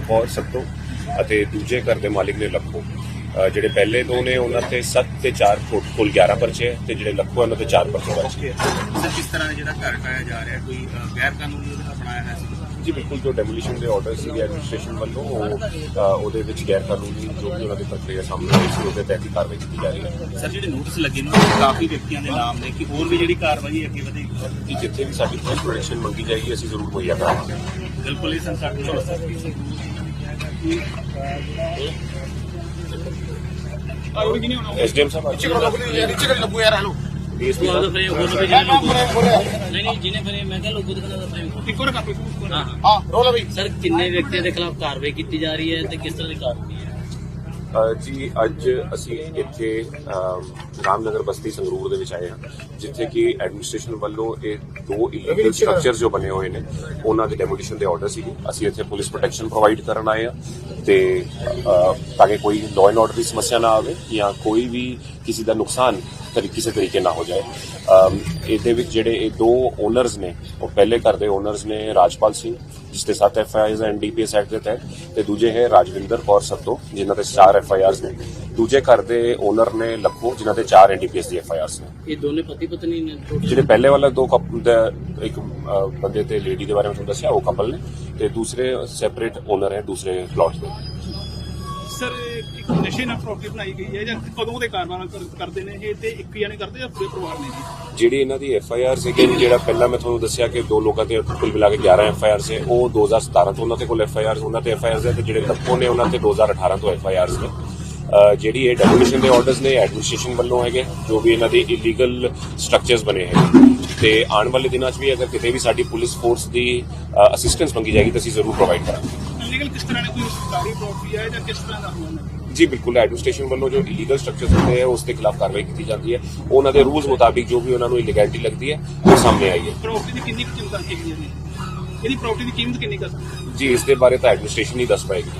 ਕੌਰ ਸੱਤੋ ਅਤੇ ਦੂਜੇ ਘਰ ਦੇ ਮਾਲਿਕ ਨੇ ਲੱਖੋ। ਜਿਹੜੇ ਪਹਿਲੇ ਦੋ ਨੇ ਉਹਨਾਂ ਤੇ 7 ਤੇ 4 ਕੁੱਲ 11 ਪਰਚੇ ਤੇ ਜਿਹੜੇ ਲੱਖੋ ਉਹਨਾਂ ਤੇ 4 ਪਰਚੇ ਹੈ। ਸਰ ਕਿਸ ਤਰ੍ਹਾਂ ਜਿਹੜਾ ਘਰ ਢਾਇਆ ਜਾ ਰਿਹਾ ਕੋਈ ਗੈਰ ਕਾਨੂੰਨੀ ਉਹਦੇ ਨਾਲ ਬਣਾਇਆ ਹੈ ਸੀ? ਜੀ ਬਿਲਕੁਲ ਜੋ ਡੈਮੋਲੀਸ਼ਨ ਦੇ ਆਰਡਰ ਸੀ ਐਡਮਿਨਿਸਟ੍ਰੇਸ਼ਨ ਵੱਲੋਂ ਉਹ ਉਹਦੇ ਵਿੱਚ ਗੈਰ ਕਾਨੂੰਨੀ ਜੋ ਵੀ ਉਹਨਾਂ ਦੀ ਪ੍ਰਕਿਰਿਆ ਸਾਹਮਣੇ ਆਈ ਸੀ ਉਹਦੇ ਤਹਿਤ ਕਾਰਵਾਈ ਕੀਤੀ ਜਾ ਰਹੀ ਹੈ। ਸਰ ਜਿਹੜੇ ਨੋਟਿਸ ਲੱਗੇ ਨੇ ਕਾਫੀ ਵਿਅਕਤੀਆਂ ਦੇ ਨਾਮ ਨੇ ਕਿ ਹੋਰ ਵੀ ਜਿਹੜੀ ਕਾਰਵਾਈ ਅੱਗੇ ਵਧੇਗੀ? ਜਿੱਥੇ ਵੀ ਸਾਡੀ ਇਨਫੋਰਮੇਸ਼ਨ ਮੰਗੀ ਜਾਏਗੀ ਅਸੀਂ ਜ਼ਰੂਰ ਮੁਹੱਈਆ ਕਰਾਂਗੇ ਬਿਲਕੁਲ ਸੰਸਾਰ ਚਲੋ ਸਰ ਐਸਡੀਐਮ ਸਾਹਿਬ ਅੱਜ ਡੀਐਸਪੀ ਉਹਦਾ ਸਾਹਿਬ ਫਰੇਮ ਹੋਰ ਵੀ ਨਹੀਂ ਨਹੀਂ ਜਿਹਨੇ ਫਰੇਮ ਮੈਂ ਕਿਹਾ ਲੋਗੋ ਦਿਖਾਣਾ ਦਾ ਫਰੇਮ ਇੱਕੋ ਨਾ ਕਾਪੀ ਹਾਂ ਹਾਂ। ਰੋਲਾ ਬਈ। ਸਰ ਕਿੰਨੇ ਵਿਅਕਤੀਆਂ ਦੇ ਖਿਲਾਫ ਕਾਰਵਾਈ ਕੀਤੀ ਜਾ ਰਹੀ ਹੈ ਤੇ ਕਿਸ ਤਰ੍ਹਾਂ ਦੀ ਕਾਰਵਾਈ ਹੈ? ਜੀ ਅੱਜ ਅਸੀਂ ਇੱਥੇ ਰਾਮਨਗਰ ਬਸਤੀ ਸੰਗਰੂਰ ਦੇ ਵਿੱਚ ਆਏ ਹਾਂ ਜਿੱਥੇ ਕਿ ਐਡਮਿਨਿਸਟ੍ਰੇਸ਼ਨ ਵੱਲੋਂ ਇਹ ਦੋ ਇਲੀਗਲ ਸਟਰਕਚਰਸ ਜੋ ਬਣੇ ਹੋਏ ਨੇ ਉਹਨਾਂ ਦੇ ਡੈਮੋਲੀਸ਼ਨ ਦੇ ਆਰਡਰ ਸੀਗੇ। ਅਸੀਂ ਇੱਥੇ ਪੁਲਿਸ ਪ੍ਰੋਟੈਕਸ਼ਨ ਪ੍ਰੋਵਾਈਡ ਕਰਨ ਆਏ ਹਾਂ ਤੇ ਤਾਂ ਕਿ ਕੋਈ ਲਾਅ ਐਂਡ ਆਰਡਰ ਦੀ ਸਮੱਸਿਆ ਨਾ ਆਵੇ ਜਾਂ ਕੋਈ ਵੀ ਕਿਸੇ ਦਾ ਨੁਕਸਾਨ ਤਰੀ ਕਿਸੇ ਤਰੀਕੇ ਨਾ ਹੋ ਜਾਏ। ਇਹਦੇ ਵਿੱਚ ਜਿਹੜੇ ਇਹ ਦੋ ਓਨਰਸ ਨੇ ਉਹ ਪਹਿਲੇ ਘਰ ਦੇ ਓਨਰਸ ਨੇ ਰਾਜਪਾਲ ਸਿੰਘ ਜਿਸ ਤੇ 7 F I Rs NDPS act ਦੇ ਤਹਿਤ ਤੇ ਦੂਜੇ ਹੈ ਰਾਜਵਿੰਦਰ ਕੌਰ ਸੱਤੋ ਜਿਨ੍ਹਾਂ ਤੇ 4 ਐਫ ਆਈ ਆਰਸ ਨੇ। ਦੂਜੇ ਘਰ ਦੇ ਓਨਰ ਨੇ ਲੱਖੋ ਜਿਨ੍ਹਾਂ ਤੇ 4 ਐਨਡੀਪੀਐਸ ਦੀ ਐਫ ਆਈ ਆਰਸ ਨੇ। ਇਹ ਦੋਨੇ ਪਤੀ ਪਤਨੀ ਨੇ? ਜਿਹੜੇ ਪਹਿਲੇ ਵਾਲਾ ਦੋ ਕਪ ਦਾ ਇੱਕ ਬੰਦੇ ਤੇ ਲੇਡੀ ਦੇ ਬਾਰੇ ਮੈਂ ਤੁਹਾਨੂੰ ਦੱਸਿਆ ਉਹ ਕਪਲ ਨੇ ਤੇ ਦੂਸਰੇ ਸੈਪਰੇਟ ਓਨਰ ਹੈ ਦੂਸਰੇ ਪਲਾਟ ਦੇ। ਸਰ ਇੱਕ ਨਸ਼ੇ ਨਾਲ ਪ੍ਰੋਪਰਟੀ ਬਣਾਈ ਗਈ ਹੈ ਜਾਂ ਕਦੋਂ ਦੇ ਕਾਰਵਾਈ ਕਰਦੇ ਨੇ ਇਹ ਤੇ ਇੱਕ ਜਾਣੇ ਕਰਦੇ ਜਾਂ ਪੂਰੇ ਪਰਿਵਾਰ ਨੇ ਜੀ? ਜਿਹੜੀ ਇਹਨਾਂ ਦੀ ਐਫ ਆਈ ਆਰ ਸੀਗੀ ਜਿਹੜਾ ਪਹਿਲਾਂ ਮੈਂ ਤੁਹਾਨੂੰ ਦੱਸਿਆ ਕਿ ਦੋ ਲੋਕਾਂ ਤੇ ਕੁੱਲ ਮਿਲਾ ਕੇ 11 ਐਫ ਆਈ ਆਰ ਸੀ, ਉਹ 2017 ਤੋਂ ਉਹਨਾਂ ਤੇ ਕੋਲ ਐਫ ਆਈ ਆਰ ਉਹਨਾਂ ਤੇ ਐਫ ਆਈ ਆਰ ਤੇ ਜਿਹੜੇ ਲੱਖੋਂ ਨੇ ਉਹਨਾਂ ਤੇ 2018 ਤੋਂ ਐਫ ਆਈ ਆਰ ਨੇ ਅਹ ਜਿਹੜੀ ਇਹ ਡੈਮੋਲੀਸ਼ਨ ਦੇ ਆਰਡਰਸ ਨੇ ਐਡਮਿਨਿਸਟ੍ਰੇਸ਼ਨ ਵੱਲੋਂ ਹੈਗੇ, ਜੋ ਵੀ ਇਹਨਾਂ ਦੇ ਇਲੀਗਲ ਸਟਰਕਚਰਸ ਬਣੇ ਹੈ ਤੇ ਆਉਣ ਵਾਲੇ ਦਿਨਾਂ 'ਚ ਵੀ ਅਗਰ ਕਿਤੇ ਵੀ ਸਾਡੀ ਪੁਲਿਸ ਫੋਰਸ ਦੀ ਅਸਿਸਟੈਂਸ ਮੰਗੀ ਜਾਏਗੀ ਤਾਂ ਅਸੀਂ ਜ਼ਰੂਰ ਪ੍ਰੋਵਾਈਡ ਕਰਾਂਗੇ। ਲੀਗਲ ਕਿਸ ਤਰ੍ਹਾਂ ਦੀ ਕੋਈ ਸਰਕਾਰੀ ਪ੍ਰੋਪਰਟੀ ਹੈ ਜਾਂ ਕਿਸ ਤਰ੍ਹਾਂ ਦਾ ਹੋਣਾ ਜੀ ਬਿਲਕੁਲ। ਐਡਮਿਨਿਸਟ੍ਰੇਸ਼ਨ ਵੱਲੋਂ ਜੋ ਇਲੀਗਲ ਸਟਰਕਚਰਸ ਹੁੰਦੇ ਹੈ ਉਸ ਦੇ ਖਿਲਾਫ ਕਾਰਵਾਈ ਕੀਤੀ ਜਾਂਦੀ ਹੈ। ਉਹਨਾਂ ਦੇ ਰੂਲਸ ਮੁਤਾਬਿਕ ਜੋ ਵੀ ਉਹਨਾਂ ਨੂੰ ਇਲੀਗੈਲਿਟੀ ਲੱਗਦੀ ਹੈ ਉਹ ਸਾਹਮਣੇ ਆਈ ਹੈ। ਪ੍ਰੋਪਰਟੀ ਦੀ ਕਿੰਨੀ ਕੀਮਤ ਰੱਖੀ ਗਈ ਹੈ ਜੀ ਇਹਦੀ ਪ੍ਰੋਪਰਟੀ ਦੀ ਕੀਮਤ ਕਿੰਨੀ ਕਰ ਜੀ ਇਸ ਦੇ ਬਾਰੇ ਤਾਂ ਐਡਮਿਨਿਸਟ੍ਰੇਸ਼ਨ ਹੀ ਦੱਸ ਪਾਏਗੀ।